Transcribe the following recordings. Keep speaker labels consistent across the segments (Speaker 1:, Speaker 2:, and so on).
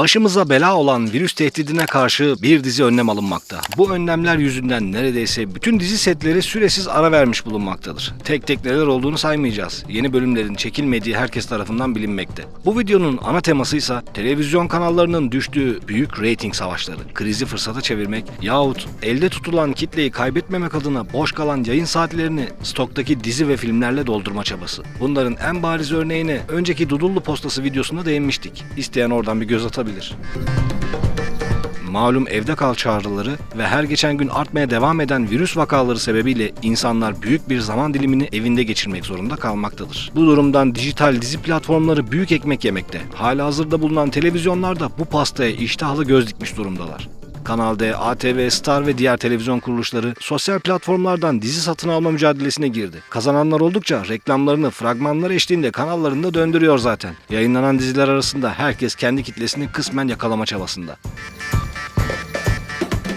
Speaker 1: Başımıza bela olan virüs tehdidine karşı bir dizi önlem alınmakta. Bu önlemler yüzünden neredeyse bütün dizi setleri süresiz ara vermiş bulunmaktadır. Tek tek neler olduğunu saymayacağız. Yeni bölümlerin çekilmediği herkes tarafından bilinmekte. Bu videonun ana teması ise televizyon kanallarının düştüğü büyük reyting savaşları. Krizi fırsata çevirmek yahut elde tutulan kitleyi kaybetmemek adına boş kalan yayın saatlerini stoktaki dizi ve filmlerle doldurma çabası. Bunların en bariz örneğine önceki Dudullu Postası videosunda değinmiştik. İsteyen oradan bir göz atabilir. Malum evde kal çağrıları ve her geçen gün artmaya devam eden virüs vakaları sebebiyle insanlar büyük bir zaman dilimini evinde geçirmek zorunda kalmaktadır. Bu durumdan dijital dizi platformları büyük ekmek yemekte. Halihazırda bulunan televizyonlar da bu pastaya iştahlı göz dikmiş durumdalar. Kanal D, ATV, Star ve diğer televizyon kuruluşları sosyal platformlardan dizi satın alma mücadelesine girdi. Kazananlar oldukça reklamlarını fragmanlar eşliğinde kanallarında döndürüyor zaten. Yayınlanan diziler arasında herkes kendi kitlesini kısmen yakalama çabasında.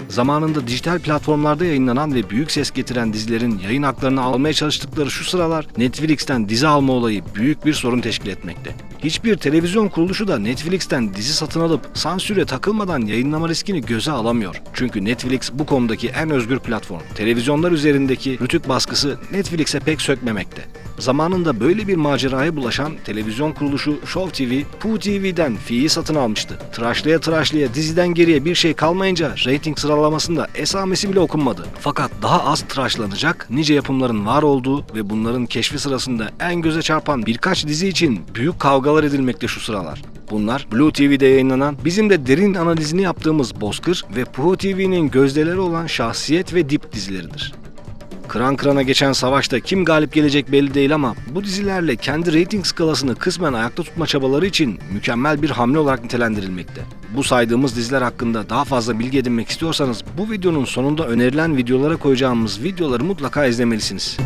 Speaker 1: Zamanında dijital platformlarda yayınlanan ve büyük ses getiren dizilerin yayın haklarını almaya çalıştıkları şu sıralar Netflix'ten dizi alma olayı büyük bir sorun teşkil etmekte. Hiçbir televizyon kuruluşu da Netflix'ten dizi satın alıp sansüre takılmadan yayınlama riskini göze alamıyor. Çünkü Netflix bu konudaki en özgür platform. Televizyonlar üzerindeki rütük baskısı Netflix'e pek sökmemekte. Zamanında böyle bir maceraya bulaşan televizyon kuruluşu Show TV, Poo TV'den fiyi satın almıştı. Tıraşlaya tıraşlaya diziden geriye bir şey kalmayınca reyting sıralamasında esamesi bile okunmadı. Fakat daha az tıraşlanacak nice yapımların var olduğu ve bunların keşfi sırasında en göze çarpan birkaç dizi için büyük kavgalar edilmekte şu sıralar. Bunlar Blue TV'de yayınlanan, bizim de derin analizini yaptığımız Bozkır ve Puhu TV'nin gözdeleri olan Şahsiyet ve Dip dizileridir. Kıran kırana geçen savaşta kim galip gelecek belli değil ama bu dizilerle kendi reyting skalasını kısmen ayakta tutma çabaları için mükemmel bir hamle olarak nitelendirilmekte. Bu saydığımız diziler hakkında daha fazla bilgi edinmek istiyorsanız bu videonun sonunda önerilen videolara koyacağımız videoları mutlaka izlemelisiniz.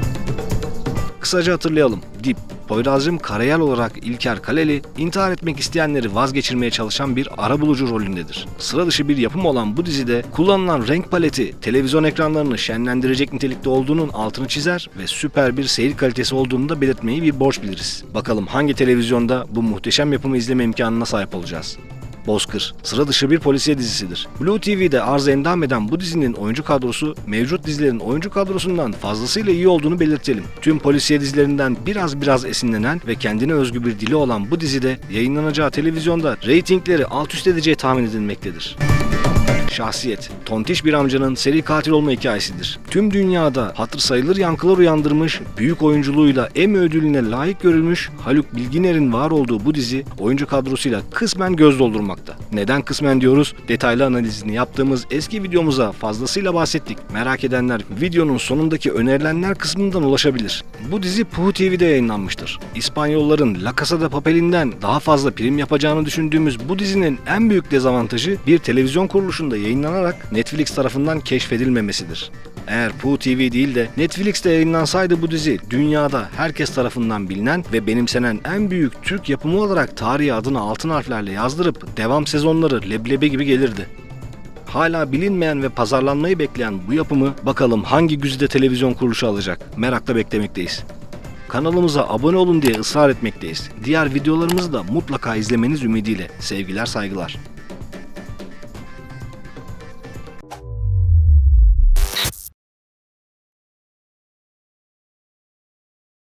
Speaker 1: Kısaca hatırlayalım. Dip, Poyrazcığım Karayel olarak İlker Kaleli, intihar etmek isteyenleri vazgeçirmeye çalışan bir arabulucu rolündedir. Sıra dışı bir yapım olan bu dizide kullanılan renk paleti televizyon ekranlarını şenlendirecek nitelikte olduğunun altını çizer ve süper bir seyir kalitesi olduğunu da belirtmeyi bir borç biliriz. Bakalım hangi televizyonda bu muhteşem yapımı izleme imkanına sahip olacağız. Bozkır, sıra dışı bir polisiye dizisidir. Blue TV'de arz endam eden bu dizinin oyuncu kadrosu mevcut dizilerin oyuncu kadrosundan fazlasıyla iyi olduğunu belirtelim. Tüm polisiye dizilerinden biraz biraz esinlenen ve kendine özgü bir dili olan bu dizide yayınlanacağı televizyonda reytingleri alt üst edeceği tahmin edilmektedir. Şahsiyet, tontiş bir amcanın seri katil olma hikayesidir. Tüm dünyada hatır sayılır yankılar uyandırmış, büyük oyunculuğuyla Emmy ödülüne layık görülmüş Haluk Bilginer'in var olduğu bu dizi oyuncu kadrosuyla kısmen göz doldurmakta. Neden kısmen diyoruz? Detaylı analizini yaptığımız eski videomuza fazlasıyla bahsettik. Merak edenler videonun sonundaki önerilenler kısmından ulaşabilir. Bu dizi Puhu TV'de yayınlanmıştır. İspanyolların La Casa de Papel'inden daha fazla prim yapacağını düşündüğümüz bu dizinin en büyük dezavantajı bir televizyon kuruluşunda yayınlanarak Netflix tarafından keşfedilmemesidir. Eğer Poo TV değil de Netflix'te yayınlansaydı bu dizi dünyada herkes tarafından bilinen ve benimsenen en büyük Türk yapımı olarak tarihi adını altın harflerle yazdırıp devam sezonları leblebi gibi gelirdi. Hala bilinmeyen ve pazarlanmayı bekleyen bu yapımı bakalım hangi güzide televizyon kuruluşu alacak merakla beklemekteyiz. Kanalımıza abone olun diye ısrar etmekteyiz. Diğer videolarımızı da mutlaka izlemeniz ümidiyle. Sevgiler saygılar.